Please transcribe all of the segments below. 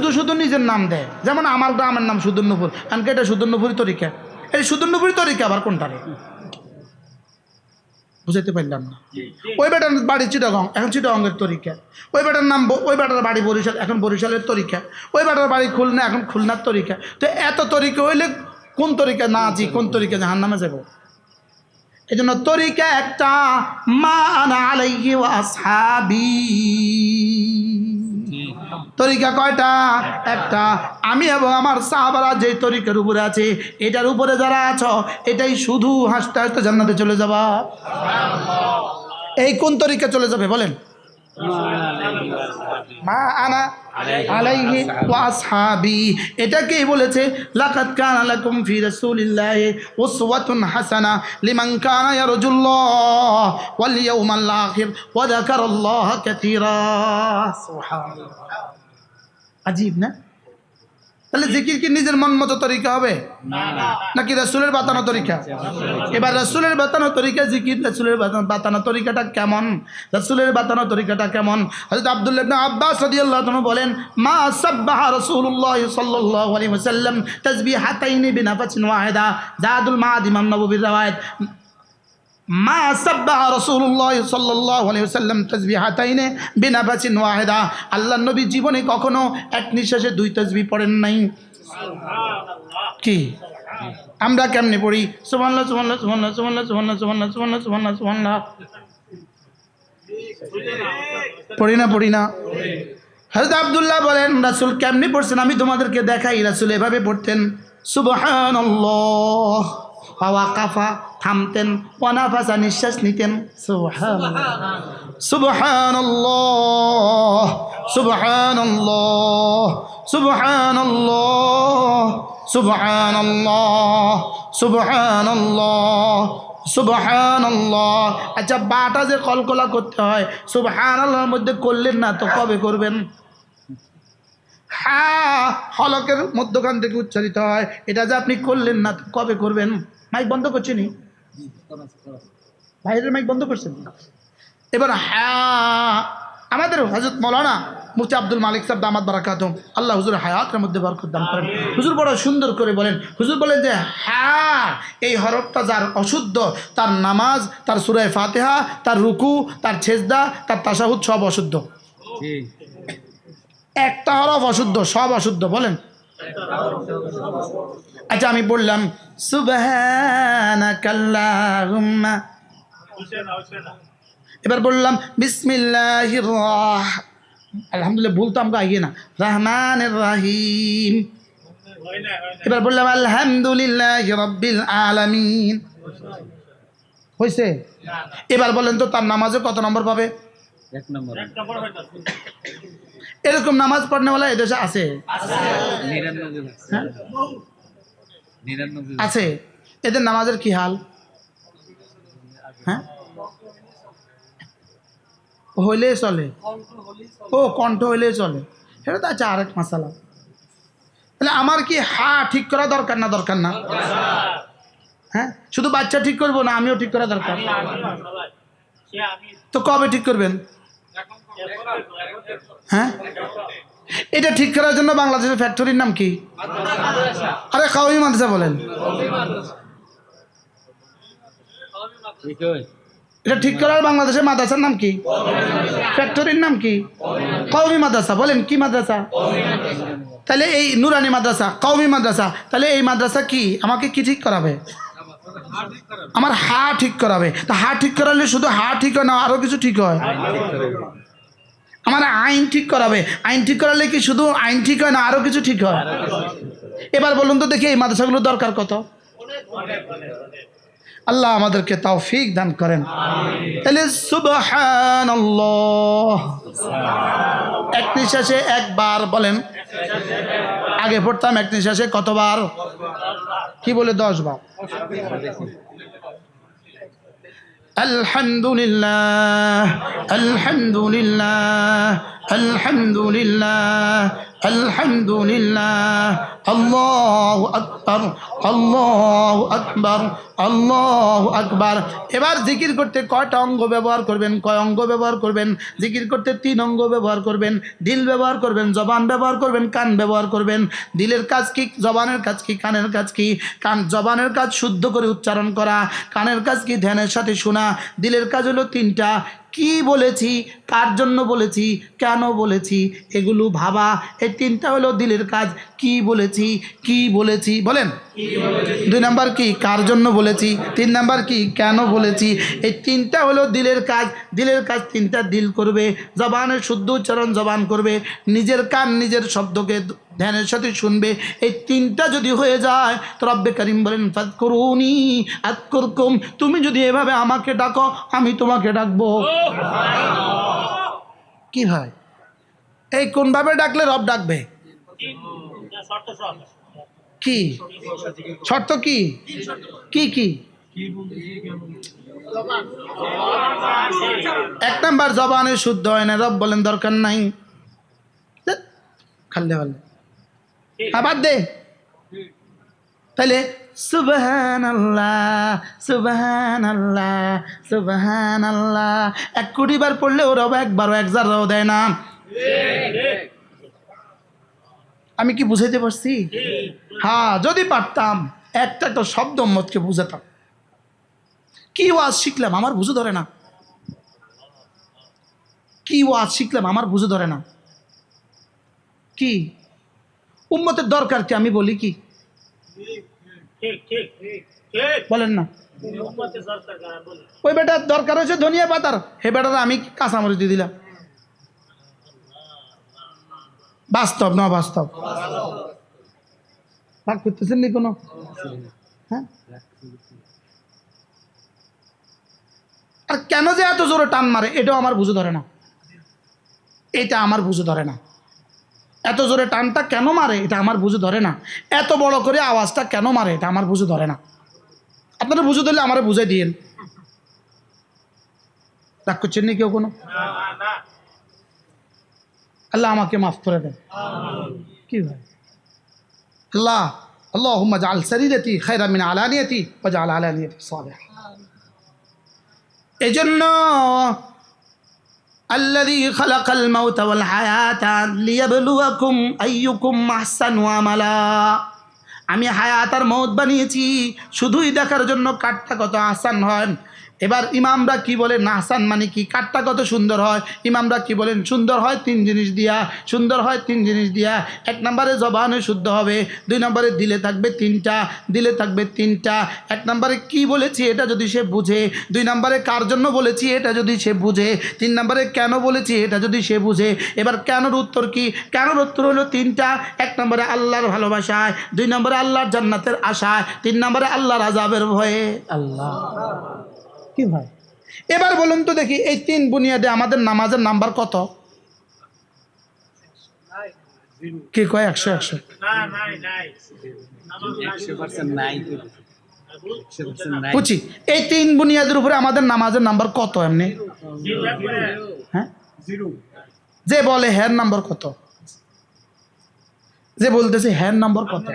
শুধু শুধু নিজের নাম দেয়। যেমন আমার গ্রামের নাম সুদর্ণপুর কারণ এটা সুদর্ণপুরি তরিকা। এই সুদর্ণপুরি তরিকা আবার কোনটা রে বুঝাইতে পারলাম না। ওই বেটার বাড়ি চিটাগং এখন চিটাগংয়ের তরিকা। ওই বেটার নাম ওই বেটার বাড়ি বরিশাল এখন বরিশালের তরিকা। ওই বেটার বাড়ি খুলনা এখন খুলনার তরিকা। তো এত তরিকা হইলে কোন তরিকা না আছি কোন তরিকা জাহান নামে যাব এই জন্য তরিকা একটা মা আনা আলাইহি ওয়া আসহাবি। তরিকা কয়টা? একটা। আমি এবং আমার সাহাবারা যে তরিকার উপরে আছে, এটার উপরে যারা আছো, এটাই শুধু হাসতে হাসতে জান্নাতে চলে যাবা। এই কোন তরিকা চলে যাবে বলেন? মা আনা। আলাইহি ওয়া আসহাবি। এটাকেই বলেছে লাকাদ কানা লাকুম ফি রাসূলিল্লাহি উসওয়াতুন হাসানা লিমান কানা ইয়ারজুল্লাহ ওয়াল ইয়াউমাল আখির ওয়া যাকারাল্লাহ কাসীরা। সুবহানাল্লাহ। আজীব না? তাহলে জিকির কি নিজের মন মতো তরিকা হবে? নাকি রসুলের বাতানো তরিকা? এবার রসুলের বাতানো তরিকা জিকির রসুলের বাতানো- তরিকাটা কেমন? রসুলের বাতানো তরিকাটা কেমন? হযরত আব্দুল্লাহ আব্বাস রাদিয়াল্লাহু তাআলা বলেন মা সাব্বাহা রাসূলুল্লাহ সাল্লাল্লাহু আলাইহি ওয়াসাল্লাম তাসবিহাতাইনি বিনাফাসিন ওয়াহিদা। জাদুল মাআদ ইমাম নববীর রওয়ায়াত। মা সাব্বাহা রাসূলুল্লাহ সাল্লাল্লাহু আলাইহি ওয়াসাল্লাম তাসবিহাতাইনে বিনাফাসিন ওয়াহিদা। আল্লাহর নবী জীবনে কখনো এক নিঃশ্বাসে দুই তাসবিহ পড়েন নাই। কি? আমরা কেমনে পড়ি? সুবহানাল্লাহ সুবহানাল্লাহ সুবহানাল্লাহ সুবহানাল্লাহ সুবহানাল্লাহ সুবহানাল্লাহ সুবহানাল্লাহ সুবহানাল্লাহ। পড়ি না পড়ি না? হযরত আব্দুল্লাহ বলেন রাসূল কেমনে পড়ছেন? আমি তোমাদেরকে দেখাই রাসূল এভাবে পড়তেন। সুবহানাল্লাহ। হাওয়া কাফা থামতেন, ওয়ানাফাসা নিঃশ্বাস নিতেন। আচ্ছা বাটা যে কলকলা করতে হয়, সুবহানাল্লাহর মধ্যে করলেন না, তো কবে করবেন? হ্যাঁ হলকের মধ্যখান থেকে উচ্চারিত হয়। এটা যে আপনি করলেন না কবে করবেন? মাইক বন্ধ করছেনি বাইরের মাইক বন্ধ করছেন এবার হ্যাঁ আমাদের হজরত মৌলানা মুফতি আব্দুল মালিক সাহেব দামাত বারাকাত আল্লাহ হুজুর হায়াতের মধ্যে বরকত দান করেন। হুজুর বড় সুন্দর করে বলেন। হুজুর বলেন যে হ্যাঁ এই হরফটা যার অশুদ্ধ তার নামাজ তার সুরায় ফাতেহা তার রুকু তার ছেজদা তার তাসাহুদ সব অশুদ্ধ। একটা হরফ অশুদ্ধ সব অশুদ্ধ বলেন। আচ্ছা আমি বললাম সুবহানাকাল্লাহুম্মা। এবার বললাম বিসমিল্লাহির রাহ আলহামদুলিল্লাহ ভুল তো আমাকে আইয়ে না। রহমানের রাহিম এবার বললাম আলহামদুলিল্লাহ রব্বিল আলামিন হয়েছে এবার বলেন তো তার নামাজে কত নম্বর পাবে? এক নম্বর। এরকম নামাজ পড়নেওয়ালা এদেশে আছে হ্যাঁ? আছে এদের নামাজের কি হাল হ্যাঁ হইলে চলে ও কণ্ঠ হইলে চলে সেটা তো আছে আরেক মশালা তাহলে আমার কি হা ঠিক করা দরকার না দরকার না হ্যাঁ শুধু বাচ্চা ঠিক করব না আমিও ঠিক করা দরকার তো কবে ঠিক করবেন হ্যাঁ? এটা ঠিক করার জন্য বাংলাদেশের ফ্যাক্টরির নাম কি? আরে কাউমি মাদ্রাসা বলেন। এটা ঠিক করার বাংলাদেশের মাদ্রাসার নাম কি? ফ্যাক্টরির নাম কি? কৌমি মাদ্রাসা বলেন, কি মাদ্রাসা? তাহলে এই নুরানি মাদ্রাসা কৌমি মাদ্রাসা, তাহলে এই মাদ্রাসা কি? আমাকে কি ঠিক করাবে? আমার হা ঠিক করাবে। তা হা ঠিক করালে শুধু হা ঠিক হয় না আরও কিছু ঠিক হয়? আমার আইন ঠিক করাবে। আইন ঠিক করালে কি শুধু আইন ঠিক হয় না আরও কিছু ঠিক হয়? এবার বলুন তো দেখি এই মাদ্রাসাগুলোর দরকার কত? আল্লাহ আমাদেরকে তৌফিক দান করেন। তাহলে সুবহানাল্লাহ। এক নিঃশ্বাসে একবার বলেন। আগে পড়তাম এক নিঃশ্বাসে কতবার? কি বলে দশ বার? الحمد لله الحمد لله. আলহামদুলিল্লাহ আলহামদুলিল্লাহ, আল্লাহ আকবর আল্লাহ আকবর, আল্লাহ আকবার। এবার জিকির করতে কয়টা অঙ্গ ব্যবহার করবেন, কয় অঙ্গ ব্যবহার করবেন? জিকির করতে তিন অঙ্গ ব্যবহার করবেন, দিল ব্যবহার করবেন, জবান ব্যবহার করবেন, কান ব্যবহার করবেন। দিলের কাজ কি, জবানের কাজ কি, কানের কাজ কি? কান, জবানের কাজ শুদ্ধ করে উচ্চারণ করা, কানের কাজ কি, ধ্যানের সাথে শোনা। দিলের কাজ হলো তিনটা কি বলেছি? কার জন্য বলেছি? কেন বলেছি? এগুলো ভাবা এই তিনটা হলো দিলের কাজ। কি বলেছি? কি বলেছি? বলেন। দুই নাম্বার কি? কার জন্য বলেছি? তিন নাম্বার কি? কেন বলেছি? এই তিনটা হলো দিলের কাজ। দিলের কাজ তিনটা দিল করবে। জবানের শুদ্ধ উচ্চারণ জবান করবে। নিজের কান নিজের শব্দকে ধ্যানের সাথে শুনবে। এই তিনটা যদি হয়ে যায়, তো রব্বে করিম বলেন ফাদ করুনি আত করকুম তুমি যদি এভাবে আমাকে ডাকো, আমি তোমাকে ডাকবো। কি হয়? এই কোনভাবে ডাকলে রব ডাকবে? কি? শর্ত কি? কি কি? এক নাম্বার জবানে শুদ্ধ হয় না, রব বলেন দরকার নাই। খাললে পারলে আবার দে। তাহলে সুবহান আল্লাহ সুবহান আল্লাহ সুবহান আল্লাহ এক কোটি বার পড়লে ও রব একবারও এক জাররাও দেয় না। আমি কি বুঝাইতে পারছি? হ্যাঁ যদি পারতাম, একটা একটা শব্দ মতকে বুঝাতাম। কি ওয়াজ শিখলাম? আমার বুঝে ধরে না। কি ওয়াজ শিখলাম? আমার বুঝে ধরে না। কি? উম্মতের দরকার কি? আমি বলি কি? বলেন না। ওই বেটার দরকার হয়েছে ধনিয়া পাতার। হে বেটার, আমি কাঁচামরিচ দিয়ে দিলাম? বাস্তব, না বাস্তব? রাগ করতেছেন নি কোনো? হ্যাঁ? আর কেন যে এত জোরে টান মারে, এটাও আমার বুঝে ধরে না। এটা আমার বুঝে ধরে না। এত জোরে টানটা কেন মারে? এটা আমার বুঝে ধরে না। এত বড় করে আওয়াজটা কেন মারে? এটা আমার বুঝে ধরে না। আপনারা বুঝে ধরলে আমারে বুঝে দিয়েন। রাগ করছেন নি কেউ কোনো? আল্লাহ আমাকে মাফ করে দেন। কি ভাই? আল্লাহ আল্লাহ জাল শরীরতি খৈরা মিন আলানিয়তি ও জাল আলানিয়তি সালেহ। এজন্য الذي خلق الموت والحياة ليبلوكم أيكم أحسن عملا আমি হায়াত আর মৌত বানিয়েছি শুধুই দেখার জন্য কাঠটা কত আসান হয় এবার ইমামরা কি বলেন আসান মানে কি? কাঠটা কত সুন্দর হয়? ইমামরা কি বলেন, সুন্দর হয় তিন জিনিস দিয়া, সুন্দর হয় তিন জিনিস দিয়া। এক নম্বরে জবানে শুদ্ধ হবে, দুই নম্বরে দিলে থাকবে তিনটা, দিলে থাকবে তিনটা। এক নম্বরে কি বলেছি এটা যদি সে বুঝে, দুই নম্বরে কার জন্য বলেছি এটা যদি সে বুঝে, তিন নম্বরে কেন বলেছি এটা যদি সে বুঝে। এবার কেনর উত্তর কি? কেনর উত্তর হলো তিনটা, এক নম্বরে আল্লাহর ভালোবাসায়, দুই নম্বরে আল্লাহর জান্নাতের আশায়, তিন নম্বরে আল্লাহর আজাবের ভয়ে। আল্লাহ। কি ভাই? এবার বলুন তো দেখি, এই তিন বুনিয়াদে আমাদের নামাজের নাম্বার কত? কি কয়? একশো একশো। বুঝছি এই তিন বুনিয়াদের উপরে আমাদের নামাজের নাম্বার কত এমনি? হ্যাঁ? যে বলে হ্যার নাম্বার কত? যে বলতেছে হ্যার নাম্বার কত?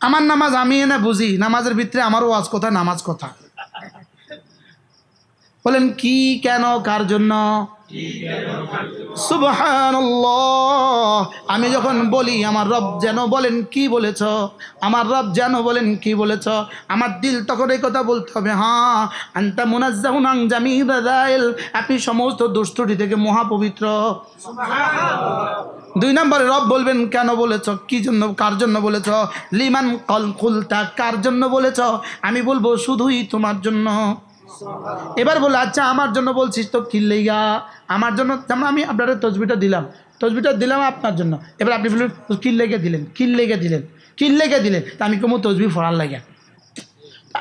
আমার নামাজ আমি এনে বুঝি, নামাজের ভিতরে আমার ওয়াজ কথা নামাজ কথা বলেন, কি কেন, কার জন্য? আমি যখন বলি, আমার রব যেন বলেন, কি বলেছ? আমার রব যেন বলেন, কি বলেছ? আমার দিল তখন এই কথা বলতে হবে হ্যাঁ। আন্তা মুনাজ্জাহুন আং জামি আপনি সমস্ত দুষ্টুটি থেকে মহাপবিত্র। দুই নম্বরে, রব বলবেন, কেন বলেছ? কি জন্য, কার জন্য বলেছ? লিমান কল খুলতা কার জন্য বলেছ? আমি বলব, শুধুই তোমার জন্য। এবার বলে আচ্ছা আমার জন্য বলছিস তো কিল্লেগা আমার জন্য, যেমন আমি আপনার তসবিটা দিলাম তসবিটা দিলাম আপনার জন্য। এবার আপনি বললেন কিল্লেগে দিলেন? কিল্লেগে দিলেন? কিল্লেগে দিলেন? তা আমি কমু তসবি ফোড়ার লাগে।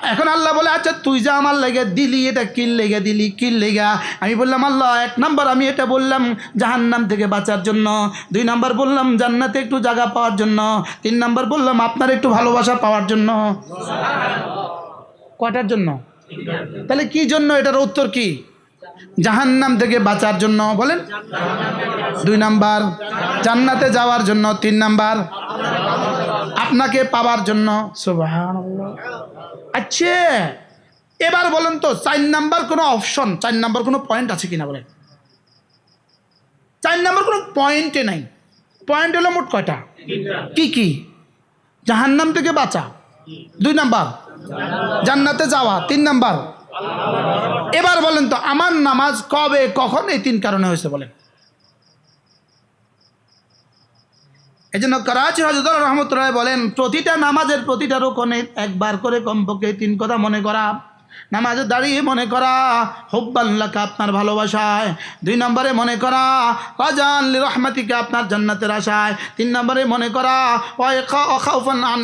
এখন আল্লাহ বলে আচ্ছা তুই যা আমার লেগে দিলি, এটা কিল লেগে দিলি কিল লেগা? আমি বললাম, আল্লাহ, এক নাম্বার আমি এটা বললাম জাহান্নাম থেকে বাঁচার জন্য, দুই নাম্বার বললাম জান্নাতে একটু জায়গা পাওয়ার জন্য, তিন নাম্বার বললাম আপনার একটু ভালোবাসা পাওয়ার জন্য। কটার জন্য? তাহলে কি জন্য এটার উত্তর কি? জাহান্নাম থেকে বাঁচার জন্য, বলেন। দুই নাম্বার, জান্নাতে যাওয়ার জন্য, তিন নাম্বার। আপনাকে পাওয়ার জন্য। আচ্ছা এবার বলেন তো চার নাম্বার কোনো অপশন চার নাম্বার কোনো পয়েন্ট আছে কিনা বলেন? চার নাম্বার কোনো পয়েন্টে নাই। পয়েন্ট হলো মোট কয়টা? কি কি? জাহান্নাম থেকে বাঁচা। দুই নাম্বার। জান্নাতে যাওয়া। তিন নাম্বার। এবার বলেন তো আমার নামাজ কবে কখন এই তিন কারণে হয়েছে বলেন? এই জন্য করাচি হজরত রহমতুল্লাহ বলেন, প্রতিটা নামাজের প্রতিটা রোকনে একবার করে কমপক্ষে তিন কথা মনে করা। নামাজে দাঁড়িয়ে মনে করা হুব্বাল্লাকা আপনার ভালোবাসায়। দুই নম্বরে মনে করা রাজান রহমাতিকে আপনার জান্নাতের আশায়। তিন নম্বরে মনে করা অখাউফান আন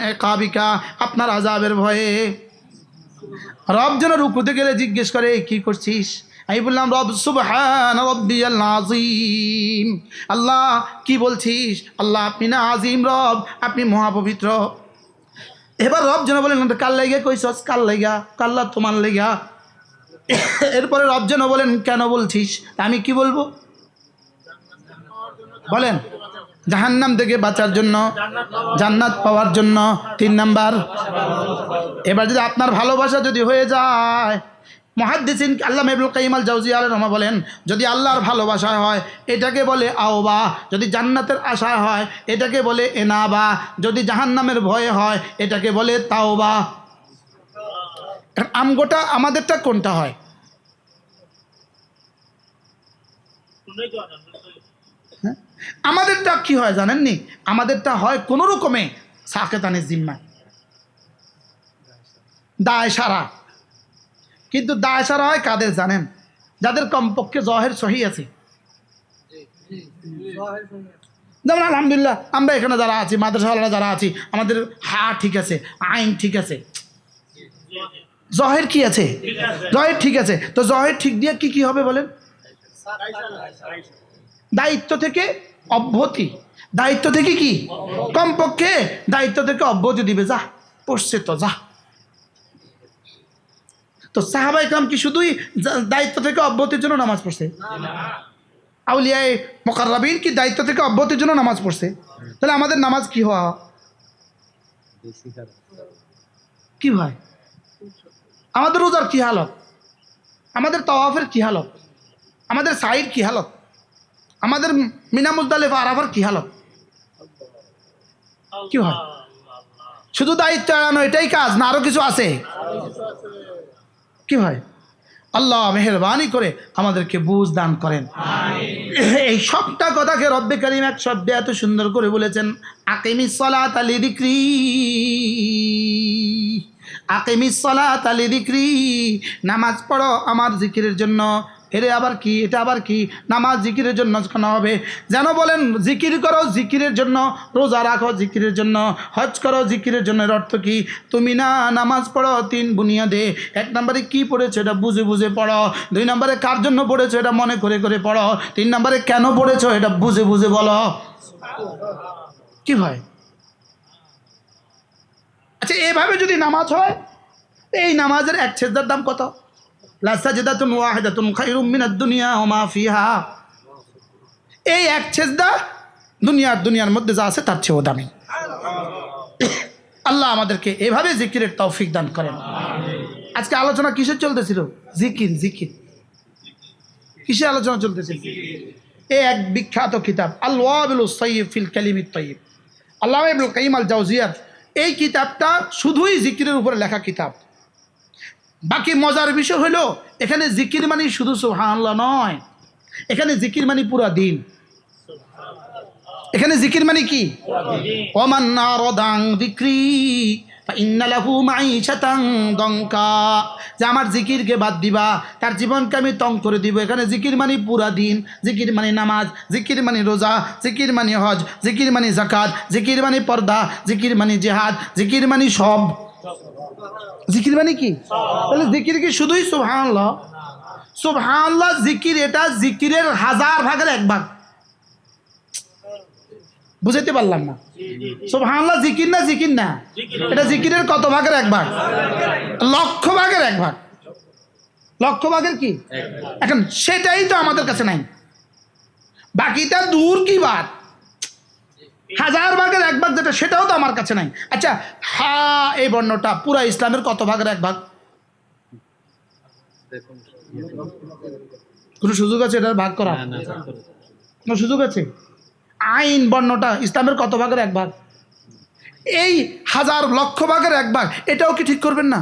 আপনার আজাবের ভয়ে। রব যেন রুকুতে গেলে জিজ্ঞেস করে কি করছিস? আমি বললাম, রব, সুবহান রব্বিয়াল আজিম আল্লাহ, কি বলছিস? আল্লাহ, আপনি না আজিম রব, আপনি মহাপবিত্র। এবার রব যেন বলেন কাল লেগে কইসস কাল লেগা? কাল্লা তোমার লেগা? এরপরে রব যেন বলেন, কেন বলছিস? আমি কি বলব? বলেন, জাহান্নাম থেকে বাঁচার জন্য, জান্নাত পাওয়ার জন্য। তিন নাম্বার, এবার যদি আপনার ভালোবাসা যদি হয়ে যায় মহাদ্দিসিন আল্লাহ মেবুল কাইমাল জাউজি আল রহমা বলেন, যদি আল্লাহর ভালোবাসা হয়, এটাকে বলে আওবা, যদি জান্নাতের আশা হয়, এটাকে বলে এনাবা, যদি জাহান্নামের ভয়ে হয়, এটাকে বলে তাওবা। আমগোটা আমাদেরটা কোনটা হয়? হ্যাঁ? আমাদেরটা কি হয় জানেন জানেননি? আমাদেরটা হয় কোনো রকমে সাকেতানের জিম্মায়। দায় সারা। কিন্তু দায় সারা হয় কাদের জানেন? যাদের কমপক্ষে জহের সহি আছে। যেমন আলহামদুলিল্লাহ, আমরা এখানে যারা আছি, মাদ্রাসাওয়ালারা যারা আছি, আমাদের হা ঠিক আছে, আইন ঠিক আছে। জহের কি আছে? জহের ঠিক আছে। তো জহের ঠিক দিয়ে কি কি হবে বলেন? দায়িত্ব থেকে অব্যাহতি দায়িত্ব থেকে কি? কমপক্ষে দায়িত্ব থেকে অব্যাহতি দিবে। যা, পড়ছে তো, যা। তো সাহাবা ইকরাম কি শুধুই দায়িত্ব থেকে অব্যতির জন্য নামাজ পড়ছে? আউলিয়ায় মোকাররাবিন কি দায়িত্ব থেকে অব্যতির জন্য নামাজ পড়ছে? তাহলে আমাদের নামাজ কি হওয়া? কি ভাই? আমাদের রোজার কি হালত? আমাদের তওয়াফের কি হালত? আমাদের সাইড কি হালত? আমাদের মিনা মুজদালিফা আরাফার কি হালত? কি হয় শুধু দায়িত্ব এড়ানো, এটাই কাজ না আরও কিছু আছে? কি হয় আল্লাহ মেহরবানি করে আমাদেরকে বুঝ দান করেন। এই সবটা কথাকে রব্বে করিম এক শব্দে এত সুন্দর করে বলেছেন আকেমি সলাত আলি দিক্রি আকিমি সলাত আলি দিক্রি নামাজ পড়ো আমার জিকিরের জন্য। এরে আবার কি, এটা আবার কি? নামাজ জিকিরের জন্য কেন হবে। যেন বলেন, জিকির করো জিকিরের জন্য, রোজা রাখো জিকিরের জন্য, হজ করো জিকিরের জন্য অর্থ কি? তুমি না নামাজ পড়ো তিন বুনিয়াদে। এক নম্বরে কি পড়েছো এটা বুঝে বুঝে পড়ো। দুই নম্বরে কার জন্য পড়েছো এটা মনে করে করে পড়ো। তিন নম্বরে কেন পড়েছো এটা বুঝে বুঝে বলো। কি ভাই আচ্ছা এভাবে যদি নামাজ হয়, এই নামাজের এক ছেদার দাম কত? লাসাজেদাতুন ওয়াহিদাতুন খায়রুম মিনাদ দুনিয়া ওয়া মা ফিহা। এই এক ছেজদা দুনিয়ার দুনিয়ার মধ্যে যা আছে তার চেয়েও দামি। আল্লাহ আমাদেরকে এভাবে জিকিরের তৌফিক দান করেন। আজকে আলোচনা কিসের চলতেছিল? জিকির জিকির। কিসের আলোচনা চলতেছিল? এ এক বিখ্যাত কিতাব আল্লাহ সৈয়দ ফিল কালিমিত তৈব আল্লাহ ইবুল কাইম আল জাউজিয়ার এই কিতাবটা শুধুই জিকিরের উপরে লেখা কিতাব। বাকি মজার বিষয় হলো এখানে জিকির মানে শুধু সুবহানাল্লাহ নয় এখানে জিকির মানে পুরা দিন এখানে জিকির মানে কি ওমান নারদাং আমার জিকিরকে বাদ দিবা তার জীবনকে আমি তং করে দিব এখানে জিকির মানে পুরা দিন জিকির মানে নামাজ জিকির মানে রোজা জিকির মানে হজ জিকির মানে জাকাত জিকির মানে পর্দা জিকির মানে জেহাদ জিকির মানে সব জিকির মানে কি? তাহলে জিকির কি শুধুই সুবহানাল্লাহ? সুবহানাল্লাহ জিকির এটা জিকিরের হাজার ভাগের এক ভাগ। বুঝাইতে পারলাম না? সুবহানাল্লাহ জিকির না জিকির না? এটা জিকিরের কত ভাগের এক ভাগ? লক্ষ ভাগের এক ভাগ। লক্ষ ভাগের কি? এখন সেটাই তো আমাদের কাছে নাই। বাকিটা দূর কি বাদ হাজার ভাগের এক ভাগ যেটা সেটাও তো আমার কাছে নাই। আচ্ছা হা এই বর্ণটা পুরা ইসলামের কত ভাগের এক ভাগ? কোনো সুযোগ আছে এটার ভাগ করা কোনো সুযোগ আছে? আইন বর্ণটা ইসলামের কত ভাগের এক ভাগ? এই হাজার লক্ষ ভাগের এক ভাগ এটাও কি ঠিক করবেন না?